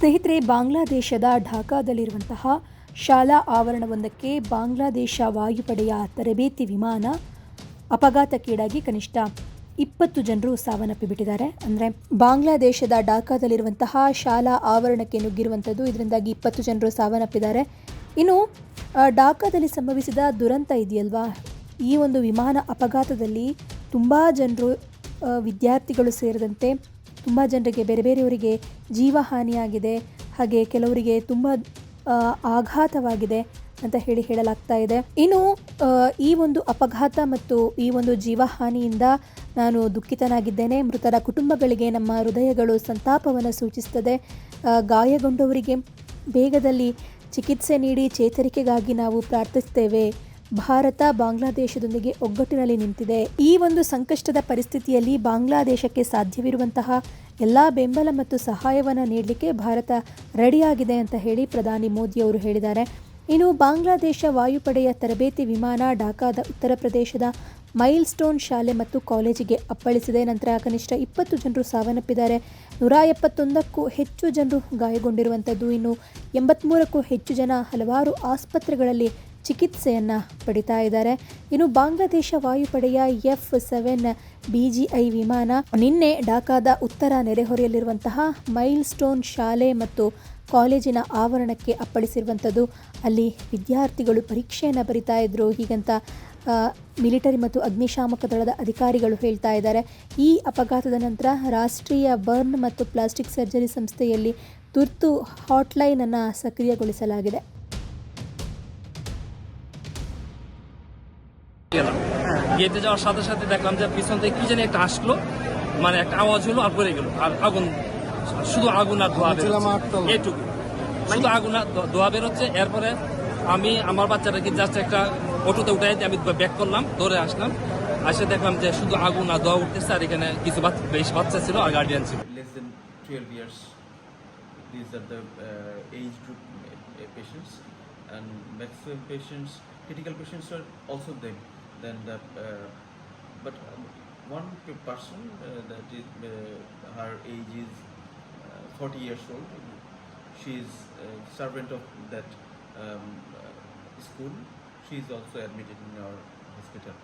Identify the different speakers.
Speaker 1: ಸ್ನೇಹಿತರೆ, ಬಾಂಗ್ಲಾದೇಶದ ಢಾಕಾದಲ್ಲಿರುವಂತಹ ಶಾಲಾ ಆವರಣವೊಂದಕ್ಕೆ ಬಾಂಗ್ಲಾದೇಶ ವಾಯುಪಡೆಯ ತರಬೇತಿ ವಿಮಾನ ಅಪಘಾತಕ್ಕೀಡಾಗಿ ಕನಿಷ್ಠ ಇಪ್ಪತ್ತು ಜನರು ಸಾವನ್ನಪ್ಪಿಬಿಟ್ಟಿದ್ದಾರೆ ಅಂದರೆ, ಬಾಂಗ್ಲಾದೇಶದ ಢಾಕಾದಲ್ಲಿರುವಂತಹ ಶಾಲಾ ಆವರಣಕ್ಕೆ ನುಗ್ಗಿರುವಂಥದ್ದು, ಇದರಿಂದಾಗಿ ಇಪ್ಪತ್ತು ಜನರು ಸಾವನ್ನಪ್ಪಿದ್ದಾರೆ. ಇನ್ನು ಢಾಕಾದಲ್ಲಿ ಸಂಭವಿಸಿದ ದುರಂತ ಇದೆಯಲ್ವಾ? ಈ ಒಂದು ವಿಮಾನ ಅಪಘಾತದಲ್ಲಿ ತುಂಬ ಜನರು ವಿದ್ಯಾರ್ಥಿಗಳು ಸೇರಿದಂತೆ ತುಂಬ ಜನರಿಗೆ, ಬೇರೆ ಬೇರೆಯವರಿಗೆ ಜೀವಹಾನಿಯಾಗಿದೆ ಹಾಗೆ ಕೆಲವರಿಗೆ ತುಂಬ ಆಘಾತವಾಗಿದೆ ಅಂತ ಹೇಳಿ ಹೇಳಲಾಗ್ತಾ ಇದೆ. ಇನ್ನು ಈ ಒಂದು ಅಪಘಾತ ಮತ್ತು ಈ ಒಂದು ಜೀವಹಾನಿಯಿಂದ ನಾನು ದುಃಖಿತನಾಗಿದ್ದೇನೆ. ಮೃತರ ಕುಟುಂಬಗಳಿಗೆ ನಮ್ಮ ಹೃದಯಗಳು ಸಂತಾಪವನ್ನು ಸೂಚಿಸುತ್ತದೆ. ಗಾಯಗೊಂಡವರಿಗೆ ಬೇಗದಲ್ಲಿ ಚಿಕಿತ್ಸೆ ನೀಡಿ ಚೇತರಿಕೆಗಾಗಿ ನಾವು ಪ್ರಾರ್ಥಿಸ್ತೇವೆ ಭಾರತ ಬಾಂಗ್ಲಾದೇಶದೊಂದಿಗೆ ಒಗ್ಗಟ್ಟಿನಲ್ಲಿ ನಿಂತಿದೆ. ಈ ಒಂದು ಸಂಕಷ್ಟದ ಪರಿಸ್ಥಿತಿಯಲ್ಲಿ ಬಾಂಗ್ಲಾದೇಶಕ್ಕೆ ಸಾಧ್ಯವಿರುವಂತಹ ಎಲ್ಲ ಬೆಂಬಲ ಮತ್ತು ಸಹಾಯವನ್ನು ನೀಡಲಿಕ್ಕೆ ಭಾರತ ರೆಡಿಯಾಗಿದೆ ಅಂತ ಹೇಳಿ ಪ್ರಧಾನಿ ಮೋದಿ ಅವರು ಹೇಳಿದ್ದಾರೆ. ಇನ್ನು ಬಾಂಗ್ಲಾದೇಶ ವಾಯುಪಡೆಯ ತರಬೇತಿ ವಿಮಾನ ಢಾಕಾದ ಉತ್ತರ ಪ್ರದೇಶದ ಮೈಲ್ ಸ್ಟೋನ್ ಶಾಲೆ ಮತ್ತು ಕಾಲೇಜಿಗೆ ಅಪ್ಪಳಿಸಿದೆ. ನಂತರ ಕನಿಷ್ಠ ಇಪ್ಪತ್ತು ಜನರು ಸಾವನ್ನಪ್ಪಿದ್ದಾರೆ. ನೂರ ಎಪ್ಪತ್ತೊಂದಕ್ಕೂ ಹೆಚ್ಚು ಜನರು ಗಾಯಗೊಂಡಿರುವಂಥದ್ದು. ಇನ್ನು ಎಂಬತ್ತ್ಮೂರಕ್ಕೂ ಹೆಚ್ಚು ಜನ ಹಲವಾರು ಆಸ್ಪತ್ರೆಗಳಲ್ಲಿ ಚಿಕಿತ್ಸೆಯನ್ನು ಪಡಿತಾ ಇದ್ದಾರೆ. ಇನ್ನು ಬಾಂಗ್ಲಾದೇಶ ವಾಯುಪಡೆಯ F seven B G I ವಿಮಾನ ನಿನ್ನೆ ಢಾಕಾದ ಉತ್ತರ ನೆರೆಹೊರೆಯಲ್ಲಿರುವಂತಹ ಮೈಲ್ ಸ್ಟೋನ್ ಶಾಲೆ ಮತ್ತು ಕಾಲೇಜಿನ ಆವರಣಕ್ಕೆ ಅಪ್ಪಳಿಸಿರುವಂಥದ್ದು. ಅಲ್ಲಿ ವಿದ್ಯಾರ್ಥಿಗಳು ಪರೀಕ್ಷೆಯನ್ನು ಬರಿತಾ ಇದ್ದರು ಹೀಗಂತ ಮಿಲಿಟರಿ ಮತ್ತು ಅಗ್ನಿಶಾಮಕ ದಳದ ಅಧಿಕಾರಿಗಳು ಹೇಳ್ತಾ ಇದ್ದಾರೆ. ಈ ಅಪಘಾತದ ನಂತರ ರಾಷ್ಟ್ರೀಯ ಬರ್ನ್ ಮತ್ತು ಪ್ಲಾಸ್ಟಿಕ್ ಸರ್ಜರಿ ಸಂಸ್ಥೆಯಲ್ಲಿ ತುರ್ತು ಹಾಟ್ಲೈನನ್ನು ಸಕ್ರಿಯಗೊಳಿಸಲಾಗಿದೆ.
Speaker 2: গেলাম। গেটে যাওয়ার সাথে সাথে দেখলাম যে পিছন থেকে কি জানি একটা আসলো মানে একটা আওয়াজ হলো আর পড়ে গেল। আর আগুন শুধু আগুন আর ধোয়া বেরোচ্ছে। এইটুকু শুধু আগুন আর ধোয়া বেরোচ্ছে। এরপরে আমি আমার বাচ্চাটাকে জাস্ট একটা অটোতে উঠে আমি ব্যাক করলাম দৌড়ে আসলাম। আসে দেখলাম যে শুধু আগুন আর ধোয়া উঠতেছে আর এখানে কিছু বাচ্চা বেশ বাচ্চা ছিল আর গার্ডিয়ান ছিল।
Speaker 3: Less than 12 years. These are the uh, age group uh, patients, and maximum patients, critical patients are also them. Then the, uh, but um, one person uh, that is uh, her age is uh, 40 years old. She is a servant of that um, uh, school. She is also admitted in our hospital.